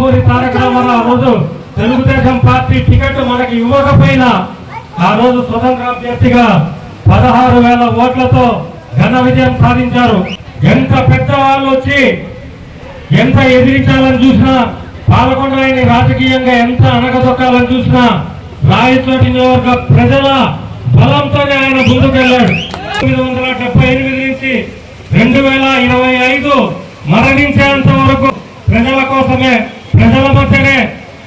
నందమూరి తారక రామారావు ఆ రోజు Telugu Desam party ticket మనకి ఇవ్వకపోయినా ఆ రోజు స్వతంత్ర అభ్యర్థిగా పదహారు వేల ఓట్లతో ఘన విజయం సాధించారు. ఎంత పెద్దవాళ్ళు వచ్చి ఎంత ఎదిరించాలని చూసినా పాల్గొండ రాజకీయంగా ఎంత అణగదొక్కాలని చూసినా రాయచోటి నియోజక ప్రజల బలంతోనే ఆయన ముందుకెళ్ళాడు. తొమ్మిది వందల డెబ్బై ఎనిమిది నుంచి రెండు వేల ఇరవై ఐదు మరణించేంత వరకు ప్రజల కోసమే ప్రజల మధ్యనే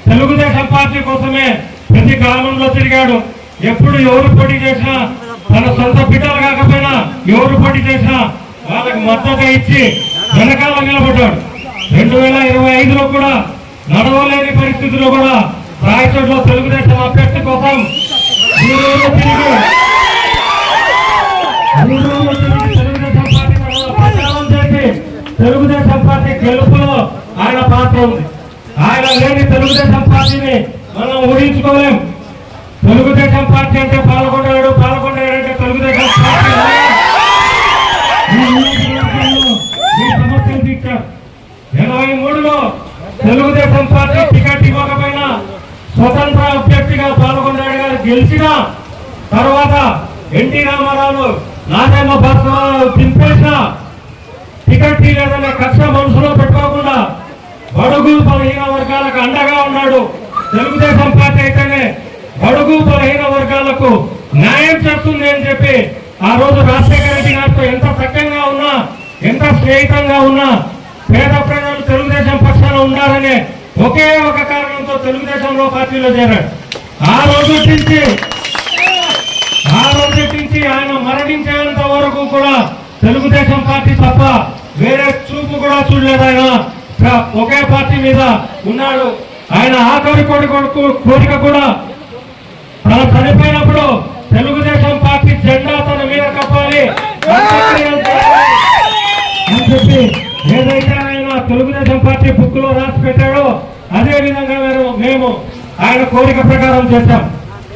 తెలుగుదేశం పార్టీ కోసమే ప్రతి గ్రామంలో తిరిగాడు. ఎప్పుడు ఎవరు పోటీ చేసినా తన సొంత బిడ్డలు కాకపోయినా ఎవరు పోటీ చేసినా వాళ్ళకి మద్దతు ఇచ్చి వెనకాల నిలబడ్డాడు. రెండు వేల ఇరవై ఐదులో కూడా నడవలేని పరిస్థితుల్లో కూడా రాయచోట్లో తెలుగుదేశం అభ్యర్థి కోసం ఊరూరు తిరిగి ఊరూరు తిరిగి తెలుగుదేశం పార్టీ ప్రచారం చేసి తెలుగుదేశం పార్టీ గెలుపులో ఆయన పాత్ర ఉంది. ఆయన లేని తెలుగుదేశం పార్టీని మనం ఊహించుకోలేం. తెలుగుదేశం పార్టీ అంటే పాల్గొంటాడు పాల్గొంటాడు అంటే తెలుగుదేశం పార్టీ. సమస్యలు తీర్చారు ఎనభై మూడులో తెలుగుదేశం పార్టీ టికెట్ ఇవ్వకపోయినా స్వతంత్ర అభ్యర్థిగా పాల్గొంటాడు గారు గెలిచిన తర్వాత ఎన్టీ రామారావు నాదేమో బస్ దింపేసిన టికెట్ లేదనే కక్ష మనసులో బడుగు బలహీన వర్గాలకు అండగా ఉన్నాడు. తెలుగుదేశం పార్టీ అయితేనే బడుగు బలహీన వర్గాలకు న్యాయం చేస్తుంది అని చెప్పి ఆ రోజు రాజశేఖర రెడ్డి గారితో ఎంత సఖ్యంగా ఉన్నా ఎంత స్నేహితంగా ఉన్నా పేద ప్రజలు తెలుగుదేశం పక్షాన ఉండాలనే ఒకే ఒక కారణంతో తెలుగుదేశంలో పార్టీలో చేరాడు. ఆ రోజు నుంచి ఆ రోజు నుంచి ఆయన మరణించేంత వరకు కూడా తెలుగుదేశం పార్టీ తప్ప వేరే చూపు కూడా చూడలేదు ఆయన. ఒకే పార్టీ మీద ఉన్నాడు. ఆయన ఆఖరి కోడి కొడుకు కోరిక కూడా తన చనిపోయినప్పుడు తెలుగుదేశం పార్టీ జెండా తన మీద కప్పాలి. అని చెప్పి ఏదైతే ఆయన తెలుగుదేశం పార్టీ బుక్లో రాసి పెట్టాడో అదే విధంగా మేము మేము ఆయన కోరిక ప్రకారం చేశాం.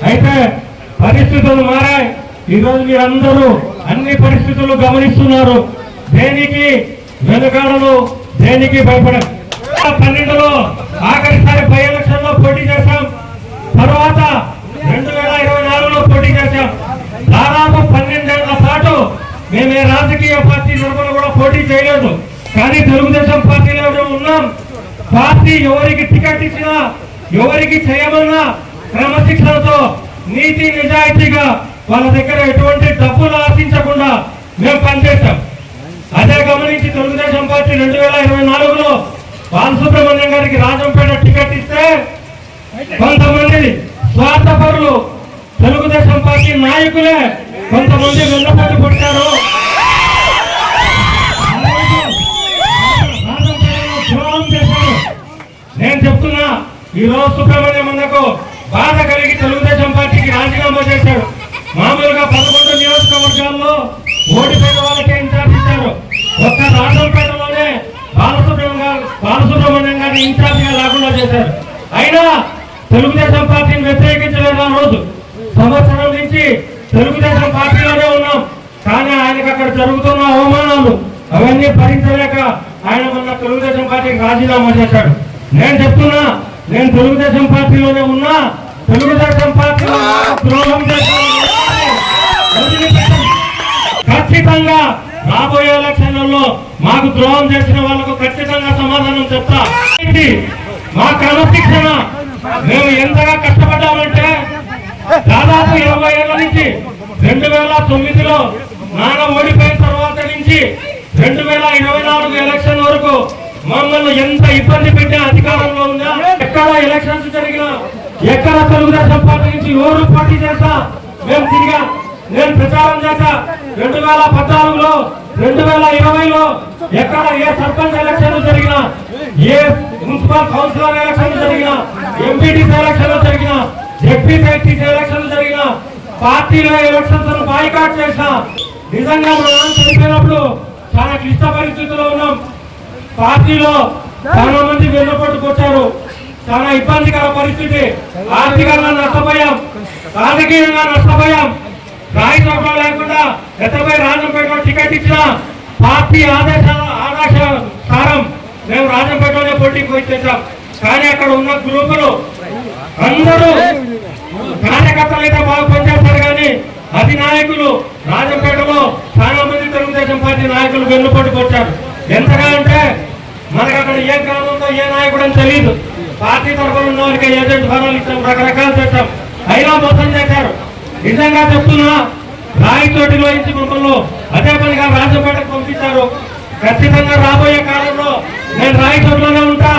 అయితే పరిస్థితులు మారాయి. ఈరోజు రోజు మీరందరూ అన్ని పరిస్థితులు గమనిస్తున్నారు. దేనికి? వెనుకాడలు దేనికి భయపడ పన్నెండులో ఆఖరిసారి బై ఎలక్షన్లో పోటీ చేశాం. తర్వాత రెండు వేల ఇరవై నాలుగులో పోటీ చేశాం. దాదాపు పన్నెండేళ్ళ పాటు మేము ఏ రాజకీయ పార్టీ తరఫున కూడా పోటీ చేయలేదు. కానీ తెలుగుదేశం పార్టీలో ఉన్నాం. పార్టీ ఎవరికి టికెట్ ఇచ్చినా ఎవరికి చేయమన్నా క్రమశిక్షణతో నీతి నిజాయితీగా వాళ్ళ దగ్గర ఎటువంటి డబ్బులు ఆశించకుండా మేము పనిచేశాం. అదే గమనించి తెలుగుదేశం రెండు వేల ఇరవై నాలుగులో బాలసుబ్రహ్మణ్యం గారికి రాజంపేట టికెట్ ఇస్తే కొంతమంది స్వార్థపరులు తెలుగుదేశం పార్టీ నాయకులే కొంతమంది వెన్నపట్టు కొట్టారు. నేను చెప్తున్నా ఈ రోజు సుబ్రహ్మణ్యం అన్నకు బాధ కలిగి తెలుగుదేశం పార్టీకి రాజీనామా చేశాడు. మామూలుగా పదకొండు నియోజకవర్గాల్లో ఓడిపోయిన వాళ్ళకే ఇన్ఛార్జ్ ఇచ్చారు. ఒక్క రాజంపేట బాలసుబ్రహ్మణ్యం గారిని ఇన్ఛార్జిగా లేకుండా చేశారు. అయినా తెలుగుదేశం పార్టీని వ్యతిరేకించలేదు ఆ రోజు? సంవత్సరం నుంచి తెలుగుదేశం పార్టీలోనే ఉన్నాం. కానీ ఆయనకు అక్కడ జరుగుతున్న అవమానాలు అవన్నీ భరించలేక ఆయన మొన్న తెలుగుదేశం పార్టీకి రాజీనామా చేశాడు. నేను చెప్తున్నా నేను తెలుగుదేశం పార్టీలోనే ఉన్నా తెలుగుదేశం పార్టీలో ద్రోహం విషయంలో మాకు ద్రోహం చేసిన వాళ్ళకు ఖచ్చితంగా సమాధానం చెప్తా. మా క్రమశిక్షణ మేము ఎంతగా కష్టపడ్డామంటే దాదాపు ఇరవై ఏళ్ళ నుంచి రెండు వేల తొమ్మిదిలో నాన్న ఓడిపోయిన తర్వాత నుంచి రెండు వేల ఇరవై నాలుగు ఎలక్షన్ వరకు మమ్మల్ని ఎంత ఇబ్బంది పెట్టే అధికారంలో ఉందా ఎక్కడ ఎలక్షన్స్ జరిగినా ఎక్కడ తెలుగుదేశం పార్టీ నుంచి ఎవరు పోటీ చేస్తా మేము తిరిగా. నేను ప్రచారం చేశా రెండు వేల పద్నాలుగులో రెండు వేల ఇరవైలో ఎక్కడ ఏ సర్పంచ్ ఎలక్షన్ జరిగినా ఏ మున్సిపల్ కౌన్సిలర్ ఎలక్షన్ జరిగినా ఎంపీటీసీ ఎలక్షన్ జరిగినా జెడ్పీసీ ఎలక్షన్ జరిగినా పార్టీలో ఎలక్షన్స్ బాయ్కాట్ చేసిన నిజంగా మా నాన్న చనిపోయినప్పుడు చాలా క్లిష్ట పరిస్థితుల్లో ఉన్నాం. పార్టీలో చాలా మంది వెన్నుపట్టుకొచ్చారు చాలా ఇబ్బందికర పరిస్థితి. ఆర్థికంగా నష్టపోయాం. రాజకీయంగా నష్టపోయాం రాయచోట్ల లేకుండా ఎత్తపై టికెట్ పార్టీ ఆదేశాల ఆదేశ సారం మేము రాజంపేటలోనే పోటీకి వచ్చేసాం కానీ అక్కడ ఉన్న గ్రూపులు అందరూ కార్యకర్తలు అయితే బాగా పనిచేస్తారు కానీ అధినాయకులు రాజంపేటలో చాలా మంది తెలుగుదేశం పార్టీ నాయకులు వెన్నుపోటుకు పట్టుకొచ్చారు ఎంతగా అంటే మనకు అక్కడ ఏ గ్రామంలో ఏ నాయకుడు అని తెలియదు పార్టీ తరఫున ఉన్న వారికి ఏజెంట్ ఫలాలు ఇచ్చాం రకరకాలు చేస్తాం అయినా మోసం చేశారు. నిజంగా చెప్తున్నా రాయచోటిలో ఇచ్చి మమ్మల్ని అదే పనిగా రాజంపేటకు పంపించారు. ఖచ్చితంగా రాబోయే కాలంలో నేను రాయచోటిలోనే ఉంటా.